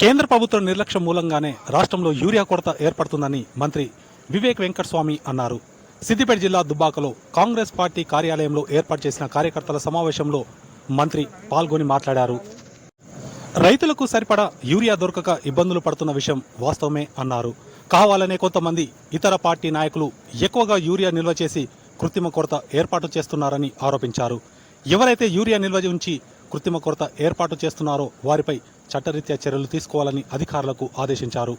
కేంద్ర ప్రభుత్వ నిర్లక్ష్యం మూలంగానే రాష్ట్రంలో యూరియా కొరత ఏర్పడుతుందని మంత్రి వివేక్ వెంకటస్వామి అన్నారు. సిద్దిపేట జిల్లా దుబ్బాకలో కాంగ్రెస్ పార్టీ కార్యాలయంలో ఏర్పాటు చేసిన కార్యకర్తల సమావేశంలో మంత్రి పాల్గొని మాట్లాడారు. రైతులకు సరిపడా యూరియా దొరకక ఇబ్బందులు పడుతున్న విషయం వాస్తవమే అన్నారు. కావాలనే కొంతమంది ఇతర పార్టీ నాయకులు ఎక్కువగా యూరియా నిల్వ చేసి కృత్రిమ కొరత ఏర్పాటు చేస్తున్నారని ఆరోపించారు. ఎవరైతే యూరియా నిల్వ ఉంచి కృత్రిమ కొరత ఏర్పాటు చేస్తున్నారో వారిపై చట్టరీత్యా చర్యలు తీసుకోవాలని అధికారులకు ఆదేశించారు.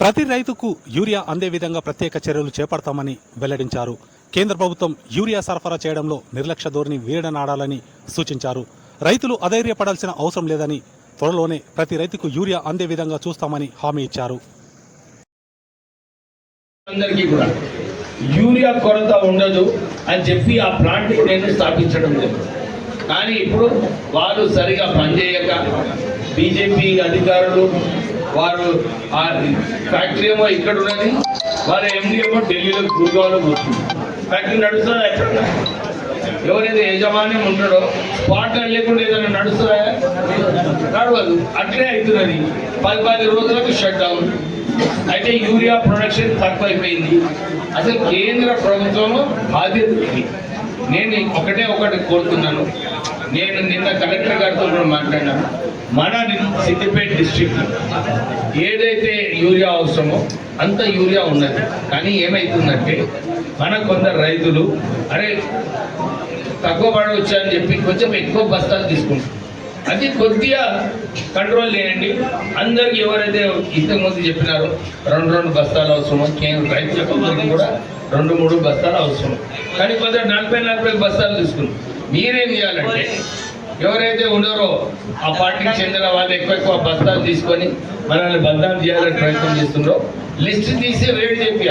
ప్రతి రైతుకు యూరియా అందే విధంగా ప్రత్యేక చర్యలు చేపడతామని వెల్లడించారు. కేంద్ర ప్రభుత్వం యూరియా సరఫరా చేయడంలో నిర్లక్ష్య ధోరణి వీడనాడాలని సూచించారు. రైతులు అధైర్యపడాల్సిన అవసరం లేదని త్వరలోనే ప్రతి రైతుకు యూరియా అందే విధంగా చూస్తామని హామీ ఇచ్చారు. అందరికీ కూడా యూరియా కొరత ఉండదు అని చెప్పి ఆ ప్లాంట్ నేను స్థాపించడం లేదు. కానీ ఇప్పుడు వాళ్ళు సరిగా పనిచేయక బీజేపీ అధికారులు వారు ఆ ఫ్యాక్టరీ ఏమో ఇక్కడ ఉన్నది వారి ఎండి ఏమో ఢిల్లీలో గురుగాలో కూర్చుంది. ఫ్యాక్టరీ నడుస్తుందా ఎక్కడ? ఎవరైతే యజమాని ఉండడో పార్ట్నర్ లేకుండా ఏదైనా నడుస్తుందా? నడవదు. అట్లే అవుతున్నది. పది పది రోజులకు షట్ డౌన్ అయితే యూరియా ప్రొడక్షన్ తక్కువైపోయింది. అసలు కేంద్ర ప్రభుత్వం బాధ్యత నేను ఒకటే ఒకటి కోరుతున్నాను. నేను నిన్న కలెక్టర్ గారితో కూడా మాట్లాడినాను. మన సిద్దిపేట డిస్ట్రిక్ట్ ఏదైతే యూరియా అవసరమో అంత యూరియా ఉన్నది. కానీ ఏమైతుందంటే మన కొందరు రైతులు అరే తక్కువ పడవచ్చు అని చెప్పి కొంచెం ఎక్కువ బస్తాలు తీసుకుంటారు అది కొద్దిగా కంట్రోల్ చేయండి. అందరికి ఎవరైతే ఇంతకుముందు చెప్పినారో రెండు రెండు బస్తాలు అవసరమో కేంద్ర రైతు అందరికీ కూడా రెండు మూడు బస్తాలు అవసరం కానీ కొద్దిగా నలభై నలభై బస్తాలు తీసుకున్నాం మీరేం చేయాలంటే ఎవరైతే ఉన్నారో ఆ పార్టీకి చెందిన వాళ్ళు ఎక్కువ ఎక్కువ బస్తాలు తీసుకొని మనల్ని బద్నాం చేయాలని ప్రయత్నం చేస్తుండ్రో లిస్ట్ తీసి వేడి చెప్పి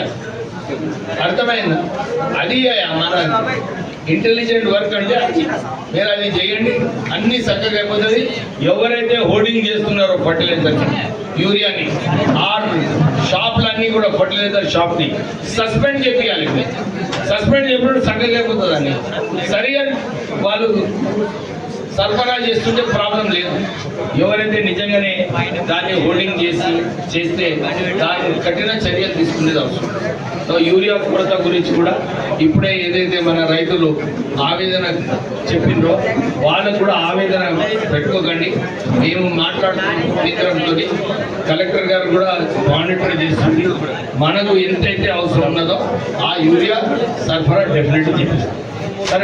అర్థమైందా? అది మన ఇంటెలిజెంట్ వర్క్ అంటే మీరు అది చేయండి అన్ని చక్కగా అయిపోతుంది. ఎవరైతే హోర్డింగ్ చేస్తున్నారో ఫర్టిలైజర్ యూరియాని ఆ షాపులన్నీ కూడా ఫర్టిలైజర్ షాప్ని సస్పెండ్ చేయాలి సస్పెండ్ చేసినప్పుడు చక్కగా అయిపోతుంది అని సరిగా వాళ్ళు సరఫరా చేస్తుంటే ప్రాబ్లం లేదు. ఎవరైతే నిజంగానే దాన్ని హోల్డింగ్ చేసి చేస్తే దాని కఠిన చర్యలు తీసుకునేది అవసరం. సో యూరియా కొరత గురించి కూడా ఇప్పుడే ఏదైతే మన రైతులు ఆవేదన చెప్పిండ్రో వాళ్ళకు కూడా ఆవేదన పెట్టుకోకండి. మేము మాట్లాడుతున్న కలెక్టర్ గారు కూడా మానిటర్ చేస్తుంది మనకు ఎంతైతే అవసరం ఉన్నదో ఆ యూరియా సరఫరా డెఫినెట్ చేస్తుంది సరే